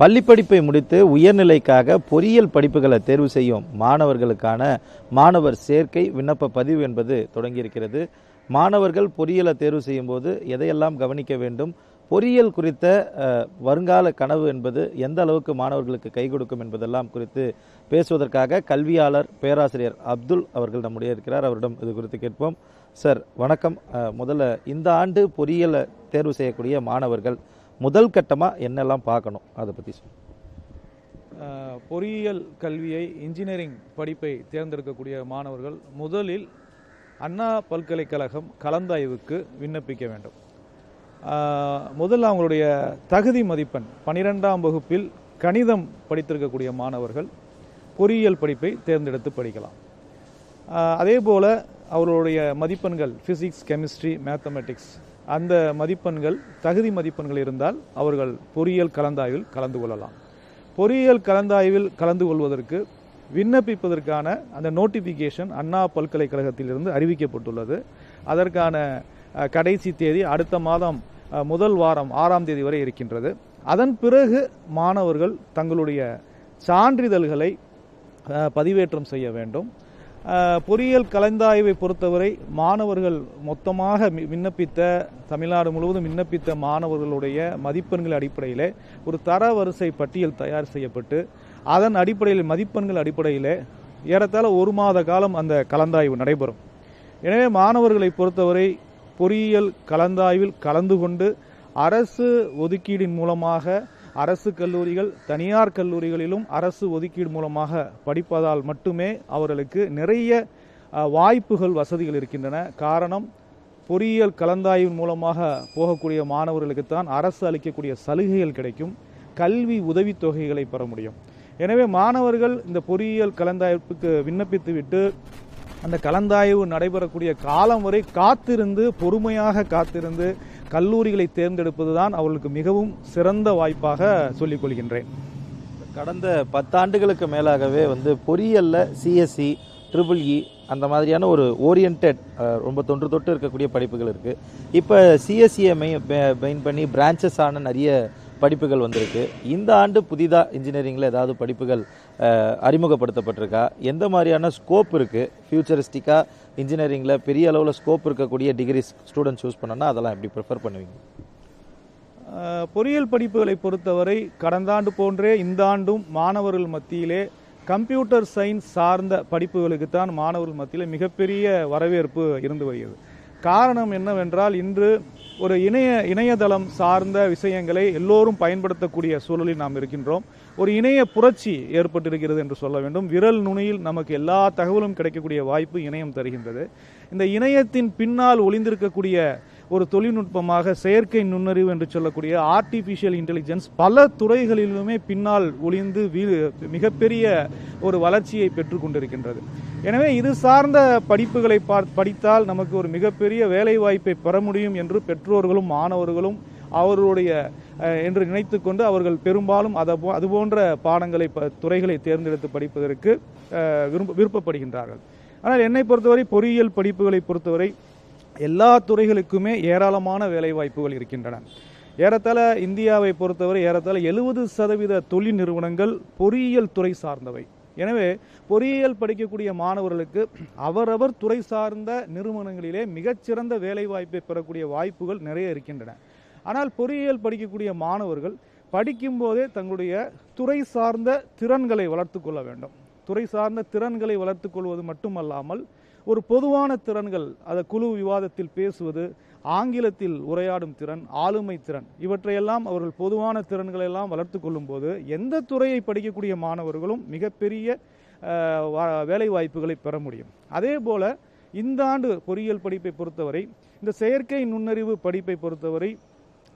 பள்ளிப்படிப்பை முடித்து உயர்நிலைக்காக பொறியியல் படிப்புகளை தேர்வு செய்யும் மாணவர்களுக்கான மாணவர் சேர்க்கை விண்ணப்ப பதிவு என்பது தொடங்கியிருக்கிறது. மாணவர்கள் பொறியியலை தேர்வு செய்யும்போது எதையெல்லாம் கவனிக்க வேண்டும் பொறியியல் குறித்த வருங்கால கனவு என்பது எந்த அளவுக்கு மாணவர்களுக்கு கை கொடுக்கும் என்பதெல்லாம் குறித்து பேசுவதற்காக கல்வியாளர் பேராசிரியர் அப்துல் அவர்கள் நம்முடைய இருக்கிறார். அவரிடம் இது குறித்து கேட்போம். சார் வணக்கம். முதல்ல இந்த ஆண்டு பொறியியலை தேர்வு செய்யக்கூடிய மாணவர்கள் முதல் கட்டமாக என்னெல்லாம் பார்க்கணும்? அதை பற்றி சொல்லுங்கள் பொறியியல் கல்வியை இன்ஜினியரிங் படிப்பை தேர்ந்தெடுக்கக்கூடிய மாணவர்கள் முதலில் அண்ணா பல்கலைக்கழகம் கலந்தாய்வுக்கு விண்ணப்பிக்க வேண்டும். முதல்ல அவங்களுடைய தகுதி மதிப்பெண் பனிரெண்டாம் வகுப்பில் கணிதம் படித்திருக்கக்கூடிய மாணவர்கள் பொறியியல் படிப்பை தேர்ந்தெடுத்து படிக்கலாம். அதே போல் அவர்களுடைய மதிப்பெண்கள் ஃபிசிக்ஸ் கெமிஸ்ட்ரி மேத்தமெட்டிக்ஸ் அந்த மதிப்பெண்கள் தகுதி மதிப்பெண்கள் இருந்தால் அவர்கள் பொறியியல் கலந்தாய்வில் கலந்து கொள்ளலாம். பொறியியல் கலந்தாய்வில் கலந்து கொள்வதற்கு விண்ணப்பிப்பதற்கான அந்த நோட்டிஃபிகேஷன் அண்ணா பல்கலைக்கழகத்திலிருந்து அறிவிக்கப்பட்டுள்ளது. அதற்கான கடைசி தேதி அடுத்த மாதம் முதல் வாரம் ஆறாம் தேதி வரை இருக்கின்றது. அதன் பிறகு மாணவர்கள் தங்களுடைய சான்றிதழ்களை பதிவேற்றம் செய்ய வேண்டும். பொறியியல் கலந்தாய்வை பொறுத்தவரை மாணவர்கள் மொத்தமாக விண்ணப்பித்த தமிழ்நாடு முழுவதும் விண்ணப்பித்த மாணவர்களுடைய மதிப்பெண்கள் அடிப்படையில் ஒரு தரவரிசை பட்டியல் தயார் செய்யப்பட்டு அதன் அடிப்படையில் மதிப்பெண்கள் அடிப்படையில் ஏறத்தாழ ஒரு மாத காலம் அந்த கலந்தாய்வு நடைபெறும். எனவே மாணவர்களை பொறுத்தவரை பொறியியல் கலந்தாய்வில் கலந்து கொண்டு அரசு ஒதுக்கீடின் மூலமாக அரசு கல்லூரிகள் தனியார் கல்லூரிகளிலும் அரசு ஒதுக்கீடு மூலமாக படிப்பதால் மட்டுமே அவர்களுக்கு நிறைய வாய்ப்புகள் வசதிகள் இருக்கின்றன. காரணம் பொறியியல் கலந்தாய்வின் மூலமாக போகக்கூடிய மாணவர்களுக்குத்தான் அரசு அளிக்கக்கூடிய சலுகைகள் கிடைக்கும். கல்வி உதவித்தொகைகளை பெற முடியும். எனவே மாணவர்கள் இந்த பொறியியல் கலந்தாய்வுக்கு விண்ணப்பித்துவிட்டு அந்த கலந்தாய்வு நடைபெறக்கூடிய காலம் வரை காத்திருந்து பொறுமையாக காத்திருந்து கல்லூரிகளை தேர்ந்தெடுப்பது தான் அவர்களுக்கு மிகவும் சிறந்த வாய்ப்பாக சொல்லிக் கொள்கின்றேன். கடந்த பத்தாண்டுகளுக்கு மேலாகவே வந்து பொறியியலில் சிஎஸ்சி ட்ரிபிள் இ e அந்த மாதிரியான ஒரு ஓரியன்ட் ரொம்ப தொன்று தொட்டு இருக்கக்கூடிய படிப்புகள் இருக்குது இப்போ சிஎஸ்சியை மெயின் பண்ணி பிரான்ச்சஸ் ஆன நிறைய படிப்புகள் வந்திருக்கு. இந்த ஆண்டு புதிதாக இன்ஜினியரிங்கில் ஏதாவது படிப்புகள் அறிமுகப்படுத்தப்பட்டிருக்கா? எந்த மாதிரியான ஸ்கோப் இருக்குது ஃபியூச்சரிஸ்டிக்காக இன்ஜினியரிங்கில் பெரிய அளவில் ஸ்கோப் இருக்கக்கூடிய டிகிரி ஸ்டூடெண்ட் சூஸ் பண்ணோன்னா அதெல்லாம் எப்படி ப்ரிஃபர் பண்ணுவீங்க? பொறியியல் படிப்புகளை பொறுத்தவரை கடந்த ஆண்டு போன்றே இந்த ஆண்டும் மாணவர்கள் மத்தியிலே கம்ப்யூட்டர் சயின்ஸ் சார்ந்த படிப்புகளுக்கு தான் மாணவர்கள் மத்தியில் மிகப்பெரிய வரவேற்பு இருந்து வருகிறது. காரணம் என்னவென்றால் இன்று ஒரு இணைய இணையதளம் சார்ந்த விஷயங்களை எல்லோரும் பயன்படுத்தக்கூடிய சூழலில் நாம் இருக்கின்றோம். ஒரு இணைய புரட்சி ஏற்பட்டிருக்கிறது என்று சொல்ல வேண்டும். விரல் நுனியில் நமக்கு எல்லா தகவலும் கிடைக்கக்கூடிய வாய்ப்பு இணையம் தருகின்றது. இந்த இணையத்தின் பின்னால் ஒளிந்திருக்கக்கூடிய ஒரு தொழில்நுட்பமாக செயற்கை நுண்ணறிவு என்று சொல்லக்கூடிய ஆர்டிஃபிஷியல் இன்டெலிஜென்ஸ் பல துறைகளிலுமே பின்னால் ஒளிந்து மிகப்பெரிய ஒரு வளர்ச்சியை பெற்றுக் கொண்டிருக்கின்றது. எனவே இது சார்ந்த படிப்புகளை படித்தால் நமக்கு ஒரு மிகப்பெரிய வேலை வாய்ப்பை பெற முடியும் என்று பெற்றோர்களும் மாணவர்களும் அவர்களுடைய என்று என்று நினைத்துக்கொண்டு அவர்கள் பெரும்பாலும் அதை போ- அது போன்ற பாடங்களை ப- துறைகளை தேர்ந்தெடுத்து படிப்பதற்கு விரும்ப விருப்பப்படுகின்றார்கள். ஆனால் என்னை பொறுத்தவரை பொறியியல் படிப்புகளை பொறுத்தவரை எல்லா துறைகளுக்குமே ஏராளமான வேலைவாய்ப்புகள் இருக்கின்றன. ஏறத்தாழ இந்தியாவை பொறுத்தவரை ஏறத்தாழ எழுபது சதவீத தொழில் நிறுவனங்கள் பொறியியல் துறை சார்ந்தவை. எனவே பொறியியல் படிக்கக்கூடிய மாணவர்களுக்கு அவரவர் துறை சார்ந்த நிறுவனங்களிலே மிகச்சிறந்த வேலைவாய்ப்பை பெறக்கூடிய வாய்ப்புகள் நிறைய இருக்கின்றன. ஆனால் பொறியியல் படிக்கக்கூடிய மாணவர்கள் படிக்கும்போதே தங்களுடைய துறை சார்ந்த திறன்களை வளர்த்து கொள்ள வேண்டும். துறை சார்ந்த திறன்களை வளர்த்து கொள்வது மட்டுமல்லாமல் ஒரு பொதுவான திறன்கள் அதை குழு விவாதத்தில் பேசுவது ஆங்கிலத்தில் உரையாடும் திறன் ஆளுமை திறன் இவற்றையெல்லாம் அவர்கள் பொதுவான திறன்களை எல்லாம் வளர்த்து கொள்ளும்போது எந்த துறையை படிக்கக்கூடிய மாணவர்களும் மிகப்பெரிய வா- வேலை வாய்ப்புகளை பெற முடியும். அதே போல இந்த ஆண்டு பொறியியல் படிப்பை பொறுத்தவரை இந்த செயற்கை நுண்ணறிவு படிப்பை பொறுத்தவரை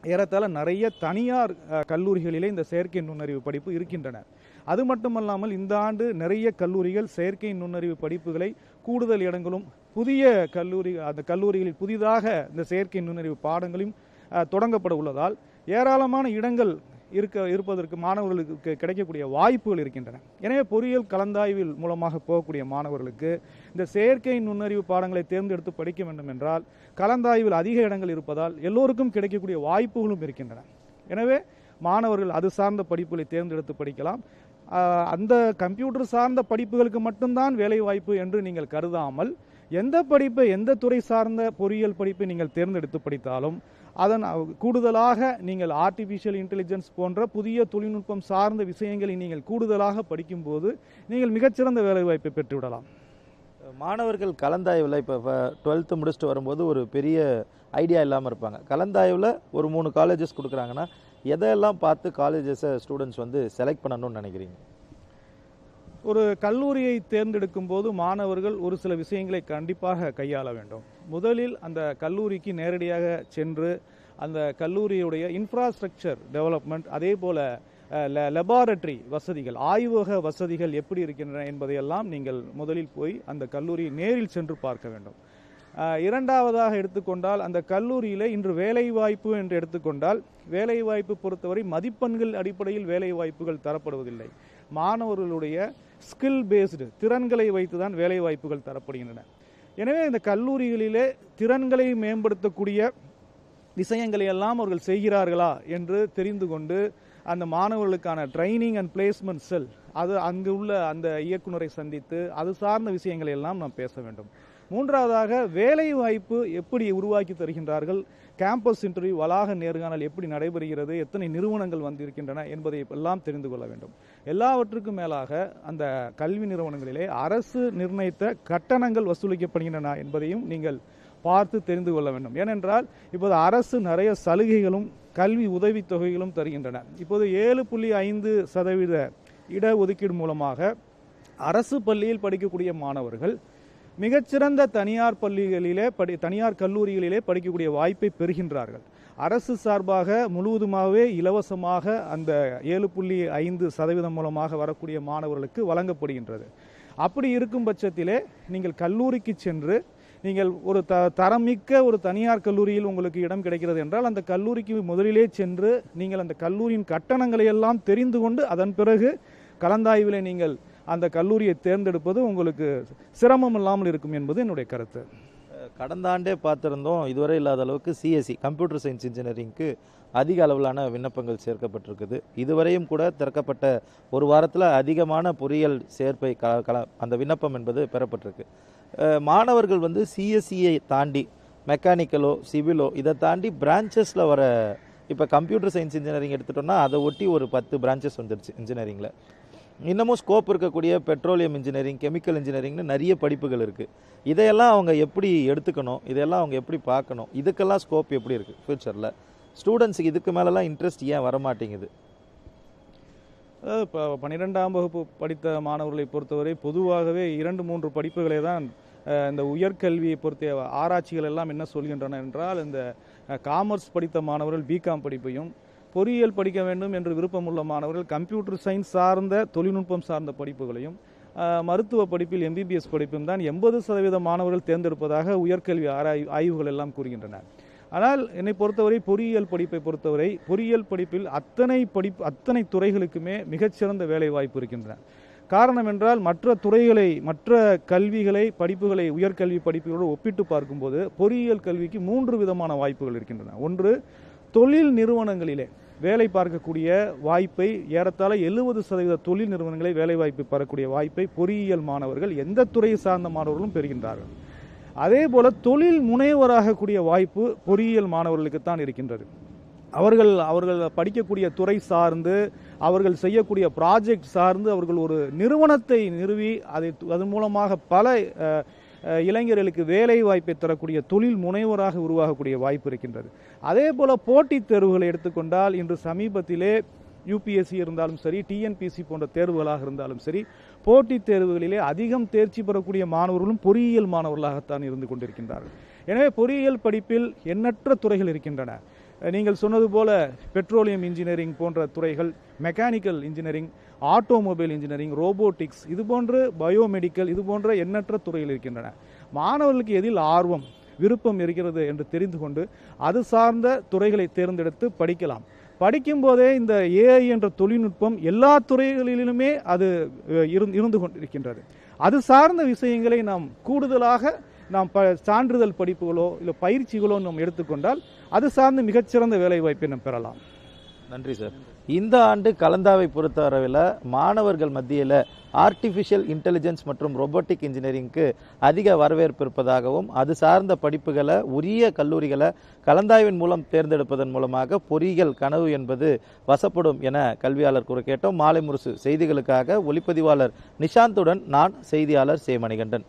ஏறத்தாழ நிறைய தனியார் கல்லூரிகளிலே இந்த செயற்கை நுண்ணறிவு படிப்பு இருக்கின்றன. அது மட்டுமல்லாமல் இந்த ஆண்டு நிறைய கல்லூரிகள் செயற்கை நுண்ணறிவு படிப்புகளை கூடுதல் இடங்களும் புதிய கல்லூரி அந்த கல்லூரிகளில் புதிதாக இந்த செயற்கை நுண்ணறிவு பாடங்களையும் தொடங்கப்பட உள்ளதால் ஏராளமான இடங்கள் இருக்க இருப்பதற்கு மாணவர்களுக்கு கிடைக்கக்கூடிய வாய்ப்புகள் இருக்கின்றன. எனவே பொறியியல் கலந்தாய்வில் மூலமாக போகக்கூடிய மாணவர்களுக்கு இந்த செயற்கை நுண்ணறிவு பாடங்களை தேர்ந்தெடுத்து படிக்க வேண்டும் என்றால் கலந்தாய்வில் அதிக இடங்கள் இருப்பதால் எல்லோருக்கும் கிடைக்கக்கூடிய வாய்ப்புகளும் இருக்கின்றன. எனவே மாணவர்கள் அது சார்ந்த படிப்புகளை தேர்ந்தெடுத்து படிக்கலாம். அந்த கம்ப்யூட்டர் சார்ந்த படிப்புகளுக்கு மட்டும்தான் வேலைவாய்ப்பு என்று நீங்கள் கருதாமல் எந்த படிப்பை எந்த துறை சார்ந்த பொறியியல் படிப்பை நீங்கள் தேர்ந்தெடுத்து படித்தாலும் அதன் கூடுதலாக நீங்கள் ஆர்டிஃபிஷியல் இன்டெலிஜென்ஸ் போன்ற புதிய தொழில்நுட்பம் சார்ந்த விஷயங்களை நீங்கள் கூடுதலாக படிக்கும்போது நீங்கள் மிகச்சிறந்த வேலைவாய்ப்பை பெற்றுவிடலாம். மாணவர்கள் கலந்தாய்வில் இப்போ டுவெல்த்து முடிச்சுட்டு வரும்போது ஒரு பெரிய ஐடியா இல்லாமல் இருப்பாங்க. கலந்தாய்வில் ஒரு மூணு காலேஜஸ் கொடுக்குறாங்கன்னா எதையெல்லாம் பார்த்து காலேஜஸை ஸ்டூடெண்ட்ஸ் வந்து செலக்ட் பண்ணணும்னு நினைக்கிறீங்க? ஒரு கல்லூரியை தேர்ந்தெடுக்கும் போது மாணவர்கள் ஒரு சில விஷயங்களை கண்டிப்பாக கையாள வேண்டும். முதலில் அந்த கல்லூரிக்கு நேரடியாக சென்று அந்த கல்லூரியுடைய இன்ஃப்ராஸ்ட்ரக்சர் டெவலப்மெண்ட் அதே போல் லெபார்டரி வசதிகள் ஆய்வக வசதிகள் எப்படி இருக்கின்றன என்பதையெல்லாம் நீங்கள் முதலில் போய் அந்த கல்லூரியை நேரில் சென்று பார்க்க வேண்டும். இரண்டாவதாக எடுத்துக்கொண்டால் அந்த கல்லூரியிலே இன்று வேலைவாய்ப்பு என்று எடுத்துக்கொண்டால் வேலைவாய்ப்பு பொறுத்தவரை மதிப்பெண்கள் அடிப்படையில் வேலைவாய்ப்புகள் தரப்படுவதில்லை. மாணவர்களுடைய ஸ்கில் பேஸ்டு திறன்களை வைத்து தான் வேலைவாய்ப்புகள் தரப்படுகின்றன. எனவே இந்த கல்லூரிகளிலே திறன்களை மேம்படுத்தக்கூடிய விஷயங்களை எல்லாம் அவர்கள் செய்கிறார்களா என்று தெரிந்து கொண்டு அந்த மாணவர்களுக்கான ட்ரைனிங் அண்ட் பிளேஸ்மெண்ட் செல் அது அங்கு உள்ள அந்த இயக்குனரை சந்தித்து அது சார்ந்த விஷயங்களை எல்லாம் நாம் பேச வேண்டும். மூன்றாவதாக வேலை வாய்ப்பு எப்படி உருவாக்கி தருகின்றார்கள்? கேம்பஸ் இன்டர்வியூ வளாக நேர்காணல் எப்படி நடைபெறுகிறது? எத்தனை நிறுவனங்கள் வந்திருக்கின்றன என்பதை எல்லாம் தெரிந்து கொள்ள வேண்டும். எல்லாவற்றுக்கும் மேலாக அந்த கல்வி நிறுவனங்களிலே அரசு நிர்ணயித்த கட்டணங்கள் வசூலிக்கப்படுகின்றன என்பதையும் நீங்கள் பார்த்து தெரிந்து கொள்ள வேண்டும். ஏனென்றால் இப்போது அரசு நிறைய சலுகைகளும் கல்வி உதவித் தொகைகளும் தருகின்றன. இப்போது ஏழு புள்ளி ஐந்து சதவீத இடஒதுக்கீடு மூலமாக அரசு பள்ளியில் படிக்கக்கூடிய மாணவர்கள் மிகச்சிறந்த தனியார் பள்ளிகளிலே படி தனியார் கல்லூரிகளிலே படிக்கக்கூடிய வாய்ப்பை பெறுகின்றார்கள். அரசு சார்பாக முழுவதுமாகவே இலவசமாக அந்த ஏழு புள்ளி ஐந்து சதவீதம் மூலமாக வரக்கூடிய மாணவர்களுக்கு வழங்கப்படுகின்றது. அப்படி இருக்கும் பட்சத்திலே நீங்கள் கல்லூரிக்கு சென்று நீங்கள் ஒரு த தரமிக்க ஒரு தனியார் கல்லூரியில் உங்களுக்கு இடம் கிடைக்கிறது என்றால் அந்த கல்லூரிக்கு முதலிலே சென்று நீங்கள் அந்த கல்லூரியின் கட்டணங்களை எல்லாம் தெரிந்து கொண்டு அதன் பிறகு கலந்தாய்விலே நீங்கள் அந்த கல்லூரியை தேர்ந்தெடுப்பது உங்களுக்கு சிரமம் இல்லாமல் இருக்கும் என்பது என்னுடைய கருத்து. கடந்த ஆண்டே பார்த்துருந்தோம் இதுவரை இல்லாத அளவுக்கு சிஎஸ்சி கம்ப்யூட்டர் சயின்ஸ் இன்ஜினியரிங்க்கு அதிக அளவிலான விண்ணப்பங்கள் சேர்க்கப்பட்டிருக்குது. இதுவரையும் கூட திறக்கப்பட்ட ஒரு வாரத்தில் அதிகமான பொறியியல் சேர்ப்பை க கல அந்த விண்ணப்பம் என்பது பெறப்பட்டிருக்கு. மாணவர்கள் வந்து சிஎஸ்சியை தாண்டி மெக்கானிக்கலோ சிவிலோ இதை தாண்டி பிரான்ச்சஸில் வர இப்போ கம்ப்யூட்டர் சயின்ஸ் இன்ஜினியரிங் எடுத்துட்டோம்னா அதை ஒட்டி ஒரு பத்து பிரான்ச்சஸ் வந்துருச்சு இன்ஜினியரிங்கில் இன்னமும் ஸ்கோப் இருக்கக்கூடிய பெட்ரோலியம் இன்ஜினியரிங் கெமிக்கல் இன்ஜினியரிங்னு நிறைய படிப்புகள் இருக்குது இதையெல்லாம் அவங்க எப்படி எடுத்துக்கணும்? இதெல்லாம் அவங்க எப்படி பார்க்கணும்? இதுக்கெல்லாம் ஸ்கோப் எப்படி இருக்குது ஃப்யூச்சரில் ஸ்டூடெண்ட்ஸுக்கு இதுக்கு மேலெலாம் இன்ட்ரெஸ்ட் ஏன் வர மாட்டேங்குது அதாவது இப்போ பன்னிரெண்டாம் வகுப்பு படித்த மாணவர்களை பொறுத்தவரை பொதுவாகவே இரண்டு மூன்று படிப்புகளை தான் இந்த உயர்கல்வியை பொறுத்த ஆராய்ச்சிகள் எல்லாம் என்ன சொல்கின்றன என்றால் இந்த காமர்ஸ் படித்த மாணவர்கள் பிகாம் படிப்பையும் பொறியியல் படிக்க வேண்டும் என்று விருப்பமுள்ள மாணவர்கள் கம்ப்யூட்டர் சயின்ஸ் சார்ந்த தொழில்நுட்பம் சார்ந்த படிப்புகளையும் மருத்துவ படிப்பில் எம்பிபிஎஸ் படிப்பும் தான் எண்பது சதவீத மாணவர்கள் தேர்ந்தெடுப்பதாக உயர்கல்வி ஆராய் ஆய்வுகள் எல்லாம் கூறுகின்றன. ஆனால் என்னை பொறுத்தவரை பொறியியல் படிப்பை பொறுத்தவரை பொறியியல் படிப்பில் அத்தனை படிப்பு அத்தனை துறைகளுக்குமே மிகச்சிறந்த வேலை வாய்ப்பு இருக்கின்றன. காரணம் என்றால் மற்ற துறைகளை மற்ற கல்விகளை படிப்புகளை உயர்கல்வி படிப்புகளோடு ஒப்பிட்டு பார்க்கும்போது பொறியியல் கல்விக்கு மூன்று விதமான வாய்ப்புகள் இருக்கின்றன. ஒன்று தொழில் நிறுவனங்களிலே வேலை பார்க்கக்கூடிய வாய்ப்பை ஏறத்தாழ எழுபது சதவீத தொழில் நிறுவனங்களை வேலை வாய்ப்பை பெறக்கூடிய வாய்ப்பை பொறியியல் மாணவர்கள் எந்த துறையை சார்ந்த மாணவர்களும் பெறுகின்றார்கள். அதே போல தொழில் முனைவராகக்கூடிய வாய்ப்பு பொறியியல் மாணவர்களுக்கு தான் இருக்கின்றது. அவர்கள் அவர்கள் படிக்கக்கூடிய துறை சார்ந்து அவர்கள் செய்யக்கூடிய ப்ராஜெக்ட் சார்ந்து அவர்கள் ஒரு நிறுவனத்தை நிறுவி அதை அதன் மூலமாக பல இளைஞர்களுக்கு வேலை வாய்ப்பை தரக்கூடிய தொழில் முனைவராக உருவாகக்கூடிய வாய்ப்பு இருக்கின்றது. அதே போல போட்டித் தேர்வுகளை எடுத்துக்கொண்டால் இன்று சமீபத்திலே யூபிஎஸ்சி இருந்தாலும் சரி டிஎன்பிசி போன்ற தேர்வுகளாக இருந்தாலும் சரி போட்டித் தேர்வுகளிலே அதிகம் தேர்ச்சி பெறக்கூடிய மாணவர்களும் பொறியியல் மாணவர்களாகத்தான் இருந்து கொண்டிருக்கின்றார்கள். எனவே பொறியியல் படிப்பில் எண்ணற்ற துறைகள் இருக்கின்றன. நீங்கள் சொன்னது போல பெட்ரோலியம் இன்ஜினியரிங் போன்ற துறைகள் mechanical engineering automobile engineering robotics இது போன்று பயோமெடிக்கல் இது போன்ற எண்ணற்ற துறைகள் இருக்கின்றன. மாணவர்களுக்கு எதில் ஆர்வம் விருப்பம் இருக்கிறது என்று தெரிந்து கொண்டு அது சார்ந்த துறைகளை தேர்ந்தெடுத்து படிக்கலாம். படிக்கும்போதே இந்த ஏஐ என்ற தொழில்நுட்பம் எல்லா துறைகளிலுமே அது இருந்து கொண்டிருக்கின்றது. அது சார்ந்த விஷயங்களை நாம் கூடுதலாக நாம் ப சான்றிதழ் படிப்புகளோ இல்லை பயிற்சிகளோ நாம் எடுத்துக்கொண்டால் அது சார்ந்து மிகச்சிறந்த வேலை வாய்ப்பை நாம் பெறலாம். நன்றி சார். இந்த ஆண்டு கலந்தாவை பொறுத்தவரையில் மாணவர்கள் மத்தியில் ஆர்டிஃபிஷியல் இன்டெலிஜென்ஸ் மற்றும் ரொபோட்டிக் இன்ஜினியரிங்க்கு அதிக வரவேற்பு இருப்பதாகவும் அது சார்ந்த படிப்புகளை உரிய கல்லூரிகளை கலந்தாய்வின் மூலம் தேர்ந்தெடுப்பதன் மூலமாக பொறியியல் கனவு என்பது வசப்படும் என கல்வியாளர் கூற கேட்டோம். மாலை முரசு செய்திகளுக்காக ஒளிப்பதிவாளர் நிஷாந்துடன் நான் செய்தியாளர் சேமணிகண்டன்.